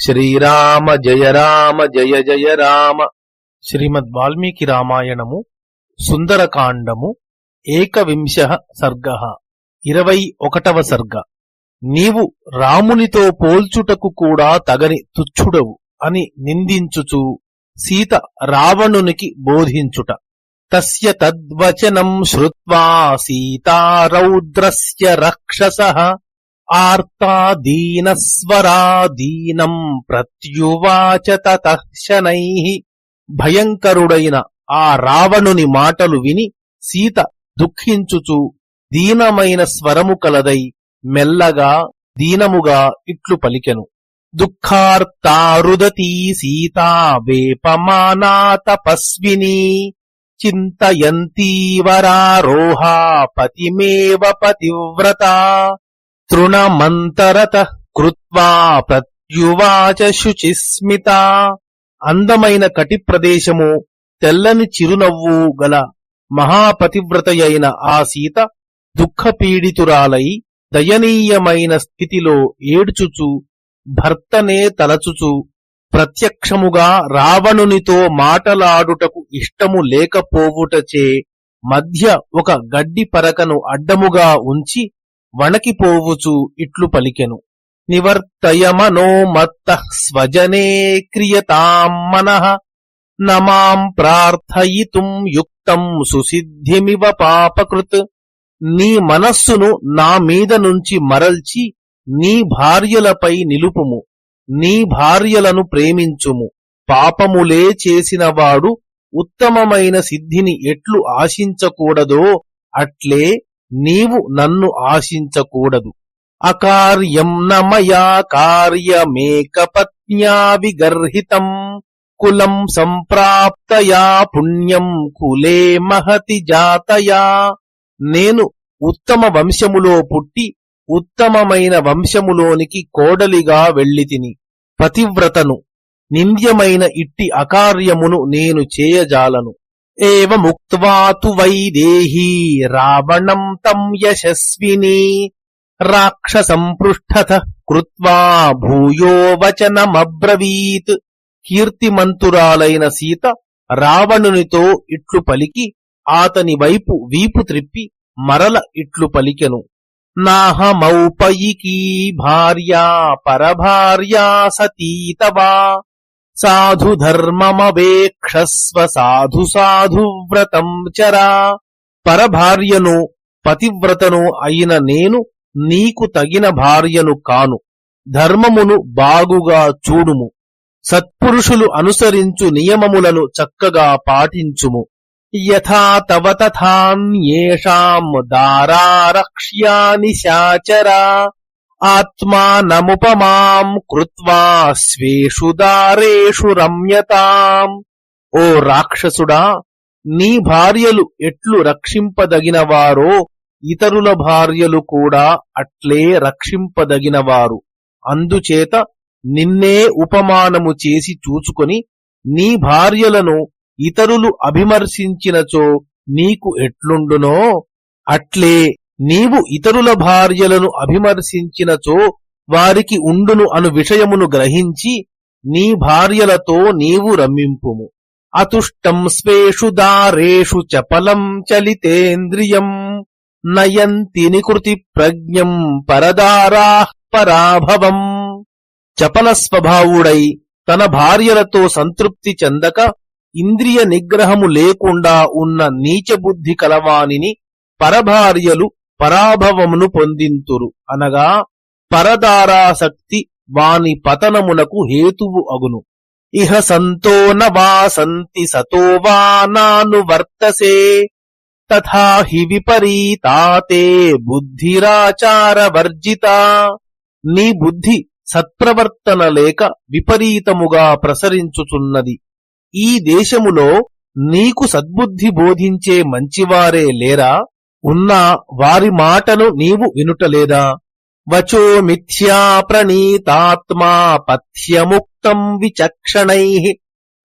శ్రీరామ జయ రామ జయ జయ రామ. శ్రీమద్ వాల్మీకి రామాయణము సుందరకాండము ఏకవింశ సర్గ. ఇరవై ఒకటవ సర్గ. నీవు రామునితో పోల్చుటకు కూడా తగని తుచ్చుడవు అని నిందించుచు సీత రావణునికి బోధించుట. తస్య తద్వచనం శ్రుత్వా సీతారౌద్రస్య రక్షస. ఆర్తా దీనస్వరా దీనం ప్రత్యువాచ తతః శనైః. భయంకరుడైన ఆ రావణుని మాటలు విని సీత దుఃఖించుచు దీనమైన స్వరము కలదై మెల్లగా దీనముగా ఇట్లు పలికెను. దుఃఖార్తారుదతీ సీతా వేపమానా తపస్విని. చింతయంతీవరారోహా పతిమేవ పతివ్రత. తృణమంతరత కృత్వా ప్రత్యువాచ శుచిస్మిత. అందమైన కటి ప్రదేశము తెల్లని చిరునవ్వు గల మహాపతివ్రతయైన ఆ సీత దుఃఖపీడితురాలై దయనీయమైన స్థితిలో ఏడ్చుచు భర్తనే తలచుచు ప్రత్యక్షముగా రావణునితో మాటలాడుటకు ఇష్టము లేకపోవుటచే మధ్య ఒక గడ్డి పరకను అడ్డముగా ఉంచి వణకిపోవుచు ఇట్లు పలికెను. నివర్తయమనోమత్త స్వజనే క్రియతాం మనః నమాం ప్రార్థయితుం యుక్తం సుసిద్ధిమివ పాపకృత్. నీ మనస్సును నా మీద నుంచి మరల్చి నీ భార్యలపై నిలుపుము. నీ భార్యలను ప్రేమించుము. పాపములే చేసినవాడు ఉత్తమమైన సిద్ధిని ఎట్లు ఆశించకూడదో అట్లే నీవు నన్ను ఆశించకూడదు. అకార్యం నమయా కార్యమేకపత్న్యా విగర్హితం కులం సంప్రాప్తయా పుణ్యం కులే మహతి జాతయా. నేను ఉత్తమ వంశములో పుట్టి ఉత్తమమైన వంశములోనికి కోడలిగా వెళ్ళితిని. పతివ్రతను నింద్యమైన ఇట్టి అకార్యమును నేను చేయజాలను. ఏవముక్త్వా తు వైదేహీ రావణం తం యశస్విని రాక్షసంపృష్ఠత కృత్వా భూయో వచనమబ్రవీత్ కీర్తిమంతురాలైన సీత రావణునితో ఇట్లు పలికి ఆతని వైపు వీపు త్రిప్పి మరల ఇట్లు పలికెను నాహమౌపయికీ భార్యా పరభార్యా సతీతవా సాధు ధర్మమవేక్షస్వ సాధు సాధు వ్రతం చరా పరభార్యను పతివ్రతను అయిన నేను నీకు తగిన భార్యను కాను. ధర్మమును బాగుగా చూడుము. సత్పురుషులు అనుసరించు నియమములను చక్కగా పాటించుము. యథా తవ తథాన్యేషాం దారారక్ష్యాని శాచరా ఆత్మానముపమాం కృత్వా స్వేషు దారేషు రమ్యతాం ఓ రాక్షసుడా నీ భార్యలు ఎట్లు రక్షింపదగినవారో ఇతరుల భార్యలు కూడా అట్లే రక్షింపదగినవారు. అందుచేత నిన్నే ఉపమానము చేసి చూచుకొని నీ భార్యలను ఇతరులు అభిమర్శించినచో నీకు ఎట్లుండునో అట్లే నీవు ఇతరుల భార్యలను అభిమర్శించినచో వారికి ఉండును అను విషయమును గ్రహించి నీ భార్యలతో నీవు రమింపుము అతుష్టం స్వేషు దారేషు చపలం చలితేంద్రియం నయంతి నికృతి ప్రజ్ఞం పరదారా పరాభవం. చపల స్వభావుడై తన భార్యలతో సంతృప్తి చెందక ఇంద్రియ నిగ్రహము లేకుండా ఉన్న నీచబుద్ధి కలవానిని పరభార్యలు పరాభవమును పొందింతురు. అనగా పరదారాసక్తి వాని పతనమునకు హేతువు అగును. ఇహ సంతో నవాసంతి సతో వా నాను వర్తసే. తథా హి విపరీతాతే బుద్ధిరాచార వర్జిత. నీ బుద్ధి సత్ప్రవర్తన లేక విపరీతముగా ప్రసరించుచున్నది. ఈ దేశములో నీకు సద్బుద్ధి బోధించే మంచివారే లేరా? ఉన్నా వారి మాటను నీవు వినుటలేదా? వచో మిథ్యా ప్రణీతాత్మా పథ్యముక్తం విచక్షణై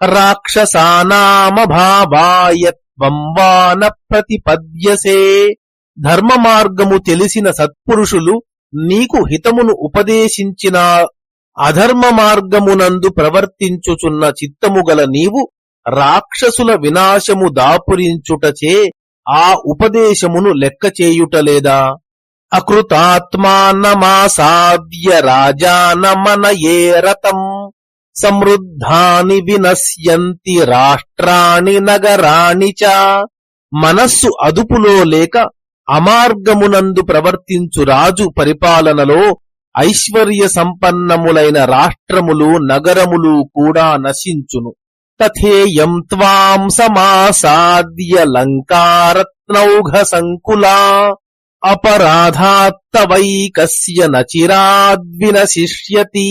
రాక్షసానామభావాయత్వం వాన ప్రతిపద్యసే. ధర్మ మార్గము తెలిసిన సత్పురుషులు నీకు హితమును ఉపదేశించిన అధర్మ మార్గమునందు ప్రవర్తించుచున్న చిత్తము గల నీవు రాక్షసుల వినాశము దాపురించుటచే ఆ ఉపదేశమును లెక్క చేయుటలేదా అకృతాత్మానమాసాద్య రాజానమనయే రతం సమృద్ధాని వినశ్యంతి రాష్ట్రాణి నగరాణి చ. మనస్సు అదుపులో లేక అమార్గమునందు ప్రవర్తించు రాజు పరిపాలనలో ఐశ్వర్య సంపన్నములైన రాష్ట్రములు నగరములు కూడా నశించును. తథేయం త్వాం సమాసాద్య లంకారత్నౌఘ సంకులా అపరాధాత్తవైకస్య నచిరాద్వినశిష్యతి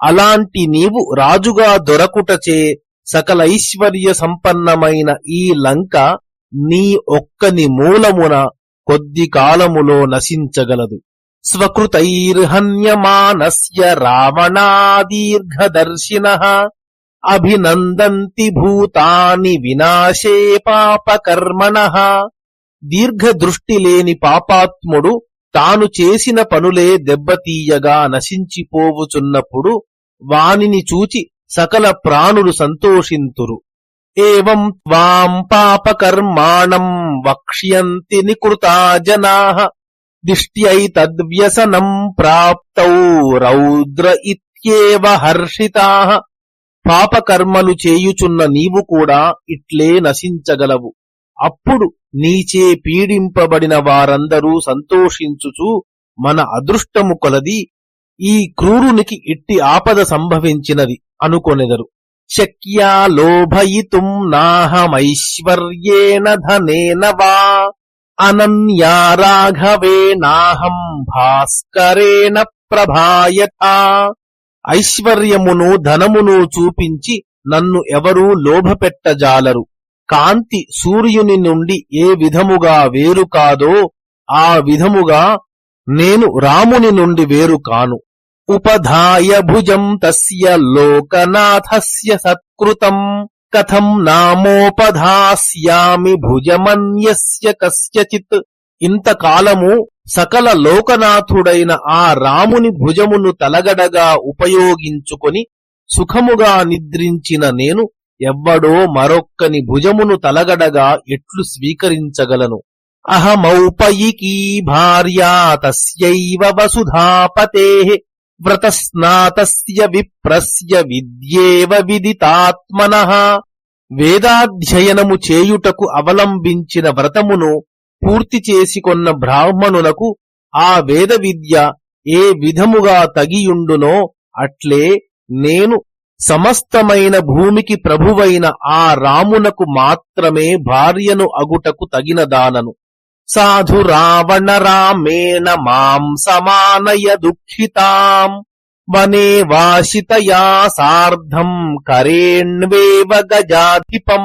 అలాంటి నీవు రాజుగా దొరకుటచే సకలైశ్వర్య సంపన్నమైన ఈ లంక నీ ఒక్కని మూలమున కొద్ది కాలములో నశించగలదు. స్వకృతైర్హన్యమానస్య రావణాదీర్ఘదర్శిన అభినందంతి భూతాని వినాశే పాపకర్మణ. దీర్ఘదృష్టి లేని పాపాత్ముడు తాను చేసిన పనులే దెబ్బతీయగా నశించిపోవుచున్నప్పుడు వానిని చూచి సకల ప్రాణులు సంతోషింతురు. ఏం త్వాం పాపకర్మాణం వక్ష్యంతి నికృతా జనా. దిష్ట్యై తద్వ్యసనం ప్రాప్తౌ రౌద్ర ఇత్యేవ హర్షితా. పాపకర్మలు చేయుచున్న నీవు కూడా ఇట్లే నశించగలవు. అప్పుడు నీచే పీడింపబడిన వారందరూ సంతోషించుచు మన అదృష్టము కొలది ఈ క్రూరునికి ఇట్టి ఆపద సంభవించినది అనుకొనెదరు. శక్యా లోభయితుం నాహమైశ్వర్యేణ ధనేన వా అనన్యా రాఘవే నాహం భాస్కరేణ ప్రభాయథా ఐశ్వర్యమును ధనమును చూపించి నన్ను ఎవరూ లోభపెట్టజాలరు. కాంతి సూర్యుని నుండి ఏ విధముగా వేరు కాదో ఆ విధముగా నేను రాముని నుండి వేరు కాను. ఉపధాయ భుజం తస్య లోకనాథస్య సత్కృతం కథం నామోపధాస్యామి భుజమన్యస్య కస్యచిత్. ఇంతకాలము సకల లోకనాథుడైన ఆ రాముని భుజమును తలగడగా ఉపయోగించుకొని సుఖముగా నిద్రించిన నేను ఎవ్వడో మరొక్కని భుజమును తలగడగా ఎట్లు స్వీకరించగలను? అహమౌపయికీ భార్యా తస్యైవ వసుధాపతే వ్రతస్నాతస్య విప్రస్య విద్యేవ విదితాత్మన. వేదాధ్యయనము చేయుటకు అవలంబించిన వ్రతమును పూర్తి చేసికొన్న బ్రాహ్మణులకు ఆ వేద విద్య ఏ విధముగా తగియుండునో అట్లే నేను సమస్తమైన భూమికి ప్రభువైన ఆ రామునకు మాత్రమే భార్యను అగుటకు తగిన దానను సాధు రావణ రామేణ మాం సమానయ దుఃఖితాం. వనే వాసితయా సార్ధం కరేణ్వేవ గజాధిపం.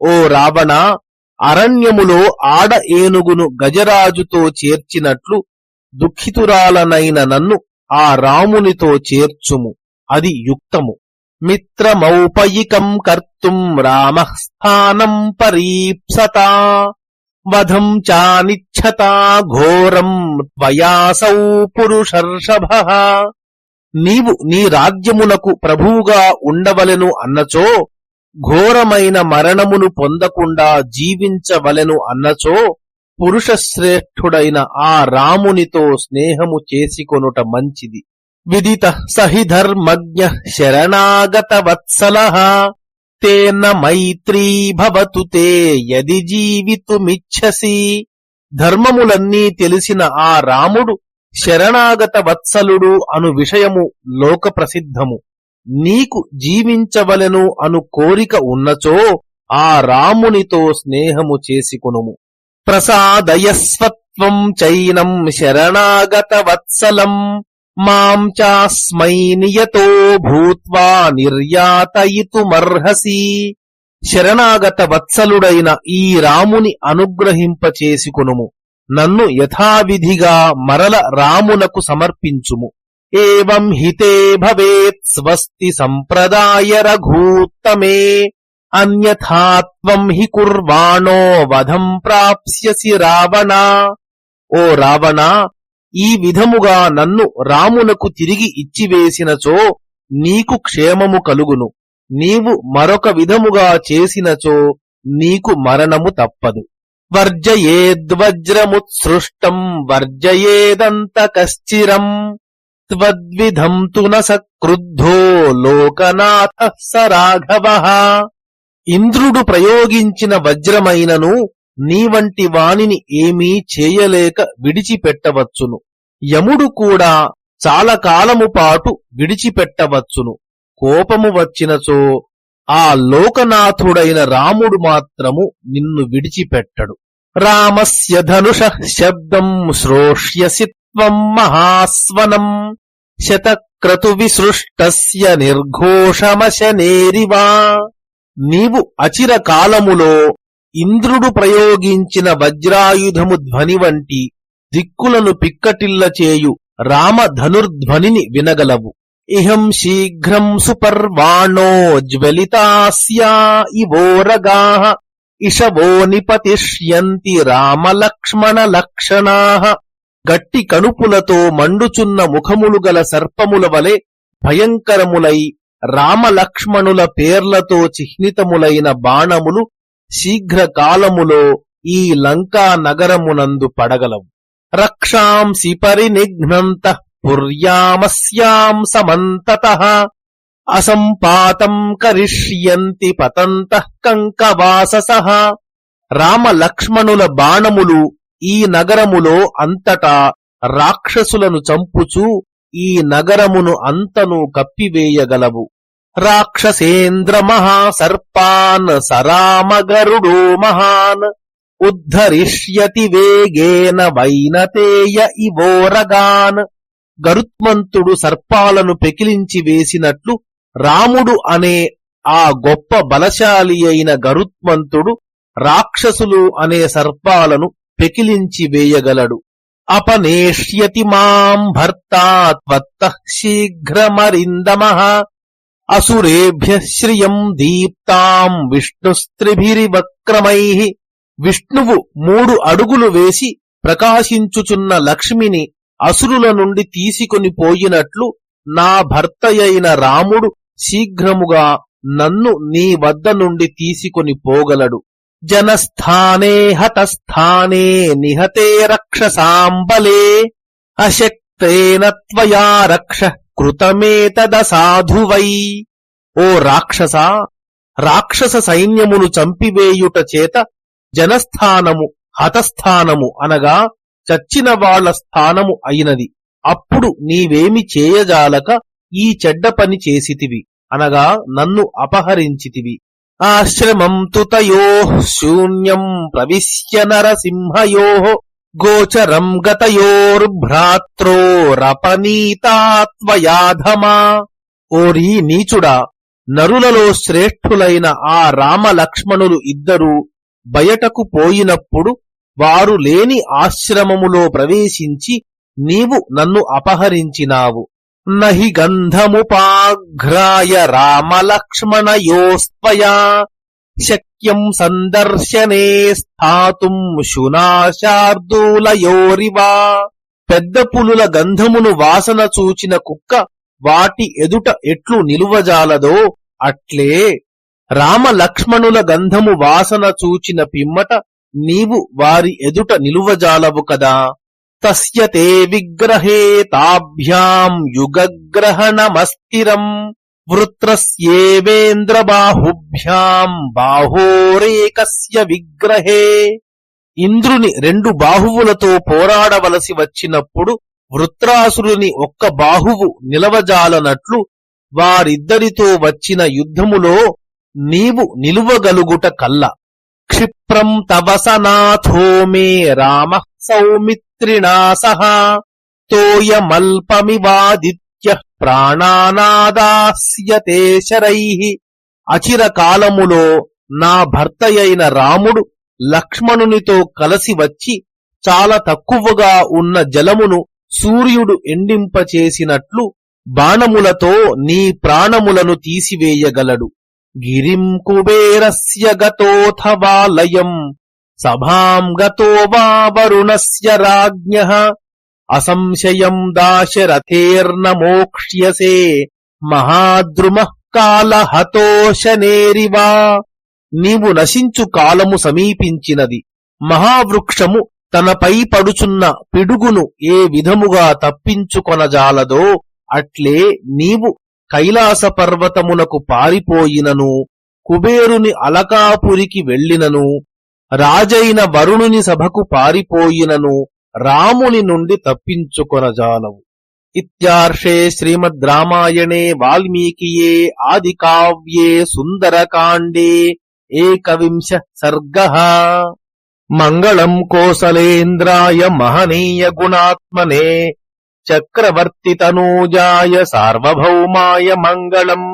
ఓ రావణ అరణ్యములో ఆడ ఏనుగును గజరాజుతో చేర్చినట్లు దుఃఖితురాలనైన నన్ను ఆ రామునితో చేర్చుము. అది యుక్తము. మిత్రమౌపయికం కర్తుం రామ స్థానం పరీప్సత వధం చానిచ్చత ఘోరం వయాసౌ పురుషర్షభ. నీవు నీ రాజ్యమునకు ప్రభువుగా ఉండవలెను అన్నచో ఘోరమైన మరణమును పొందకుండా జీవించవలెను అన్నచో పురుషశ్రేష్ఠుడైన ఆ రామునితో స్నేహము చేసికొనుట మంచిది. విదిత సహి ధర్మజ్ఞ శరణాగత వత్సల తేన మైత్రీ భవతు తే యది జీవితుమిచ్చసి. ధర్మములన్నీ తెలిసిన ఆ రాముడు శరణాగత వత్సలుడు అను విషయము లోక ప్రసిద్ధము నీకు జీవించవలెను అను కోరిక ఉన్నచో ఆ రామునితో స్నేహము చేసుకునుము. ప్రసాదయస్వత్వం చైనం శరణాగత వత్సలం మాం చాస్మై నియతో భూత్వా నిర్యాతయితుమర్హసి. శరణాగత వత్సలుడైన ఈ రాముని అనుగ్రహింపచేసుకునుము నన్ను యథావిధిగా మరల రామునకు సమర్పించుము. ఏం హితే భవేత్ స్వస్తి సంప్రదాయ రఘూత్తమే అన్యథాత్వం హి కుర్వాణో వధం ప్రాప్స్యసి రావణ ఓ రావణ ఈ విధముగా నన్ను రామునకు తిరిగి ఇచ్చివేసినచో నీకు క్షేమము కలుగును. నీవు మరొక విధముగా చేసినచో నీకు మరణము తప్పదు. వర్జయేద్వజ్రముత్సృష్టం వర్జయేదంత కశ్చిరం. త్వద్విధం తు న లోకనాథ స రాఘవ ఇంద్రుడు ప్రయోగించిన వజ్రమైనను నీ వంటి వానిని ఏమీ చేయలేక విడిచిపెట్టవచ్చును. యముడు కూడా చాలా కాలము పాటు విడిచిపెట్టవచ్చును. కోపము వచ్చినచో ఆ లోకనాథుడైన రాముడు మాత్రము నిన్ను విడిచిపెట్టడు. రామస్య ధనుష శబ్దం శ్రోష్యసి త్వం మహాస్వనం. శతక్రతు విసృష్టస్య నిర్ఘోషమశనేరివా. నీవు అచిరకాలములో ఇంద్రుడు ప్రయోగించిన వజ్రాయుధము ధ్వని వంటి దిక్కులను పిక్కటిల్లచేయు రామధనుర్ధ్వనిని వినగలవు. ఇహం శీఘ్రం సుపర్వాణో జ్వలితాస్యా ఇవోరగా ఇషవో నిపతిష్యంతి రామలక్ష్మణ లక్షణా గట్టి కణుపులతో మండుచున్న ముఖములు గల సర్పముల వలె భయంకరములై రామలక్ష్మణుల పేర్లతో చిహ్నితములైన బాణములు శీఘ్రకాలములో ఈ లంకా నగరమునందు పడగలవు. రక్షాంసి పరినిఘ్నంత పుర్యామస్యాం సమంతత. అసంపాతం కరిష్యంతి పతంత కంకవాసస. రామలక్ష్మణుల బాణములు ఈ నగరములో అంతటా రాక్షసులను చంపుచూ ఈ నగరమును అంతను కప్పివేయగలవు. రాక్షసేంద్ర మహాసర్పాన్ సరామగరుడో మహాన్ ఉద్ధరిష్యతి వేగేన వైనతేయ ఇవోరగాన్ గరుత్మంతుడు సర్పాలను పెకిలించి వేసినట్లు రాముడు అనే ఆ గొప్ప బలశాలి అయిన గరుత్మంతుడు రాక్షసులు అనే సర్పాలను పెకిలించి వేయగలడు. అపనేష్యతి మాం భర్త శీఘ్రమరిందమ. అసురేభ్య శ్రియం దీప్తాం విష్ణుస్త్రిభిరివక్రమై. విష్ణువు మూడు అడుగులు వేసి ప్రకాశించుచున్న లక్ష్మిని అసురుల నుండి తీసుకొని పోయినట్లు నా భర్తయైన రాముడు శీఘ్రముగా నన్ను నీ వద్ద నుండి తీసుకొని పోగలడు. జనస్థానే హతస్థానే నిహతే రక్షసాంబలే అశక్తేన త్వయా రక్ష కృతమేతద సాధువై ఓ రాక్షస రాక్షస సైన్యమును చంపివేయుట చేత జనస్థానము హతస్థానము అనగా చచ్చిన వాళ్ళ స్థానము అయినది. అప్పుడు నీవేమి చేయజాలక ఈ చెడ్డ పని చేసితివి అనగా నన్ను అపహరించితివి. ఆశ్రమం తుతయో శూన్యం ప్రవిశ్య నరసింహయో గోచరం గతయోర్భ్రాత్రో రపనీతాత్వయాధమా. ఓరీ నీచుడా నరులలో శ్రేష్ఠులైన ఆ రామలక్ష్మణులు ఇద్దరూ బయటకు పోయినప్పుడు వారు లేని ఆశ్రమములో ప్రవేశించి నీవు నన్ను అపహరించినావు. నహి గంధముపాఘ్రాయ రామలక్ష్మణయోస్త్వయా. శక్యం సందర్శనే స్థాతుం శునాశార్దూలయోరివా. పెద్ద పులుల గంధమును వాసన చూచిన కుక్క వాటి ఎదుట ఎట్లు నిలువజాలదో అట్లే రామలక్ష్మణుల గంధము వాసన చూచిన పిమ్మట నీవు వారి ఎదుట నిలువజాలవు కదా. తస్య తే విగ్రహే తాభ్యాం యుగగ్రహణమస్థిరం వృత్రస్యేవేంద్ర బాహుభ్యాం బాహోరేకస్య విగ్రహే ఇంద్రుని రెండు బాహువులతో పోరాడవలసి వచ్చినప్పుడు వృత్రాసురుని ఒక్క బాహువు నిలవజాలనట్లు వారిద్దరితో వచ్చిన యుద్ధములో నీవు నిలువగలుగుట కల్ల. క్షిప్రం తవసనాథోమే మే రామ. సౌమిత్రిణా సహా తోయమల్పమివాదిత్య ప్రాణానాదాస్యతే శరై. అచిరకాలములో నా భర్తయైన రాముడు లక్ష్మణునితో కలసి వచ్చి చాలా తక్కువగా ఉన్న జలమును సూర్యుడు ఎండింపచేసినట్లు బాణములతో నీ ప్రాణములను తీసివేయగలడు. గిరిం కుబేరస్య గతోథవాలయం. సభాం గతో వా వరుణస్య రాజ్ఞ. అసంశయం దాశరథేర్న మోక్ష్యసే మహాద్రుమః కాలహతోషనేరివా నీవు నశించు కాలము సమీపించినది. మహావృక్షము తనపై పడుచున్న పిడుగును ఏ విధముగా తప్పించుకొనజాలదో అట్లే నీవు కైలాస పర్వతమునకు పారిపోయినను కుబేరుని అలకాపురికి వెళ్ళినను రాజైన వరుణుని సభకు పారిపోయినను రాముని నుండి తప్పించుకొనజాలవు. ఇత్యార్షే శ్రీమద్ రామాయణే వాల్మీకియే ఆది కావ్యే సుందరకాండే ఏకవింశ సర్గ. మంగళం కోసలేంద్రాయ మహనీయ గుణాత్మనే చక్రవర్తి తనూజాయ సార్వభౌమాయ మంగళం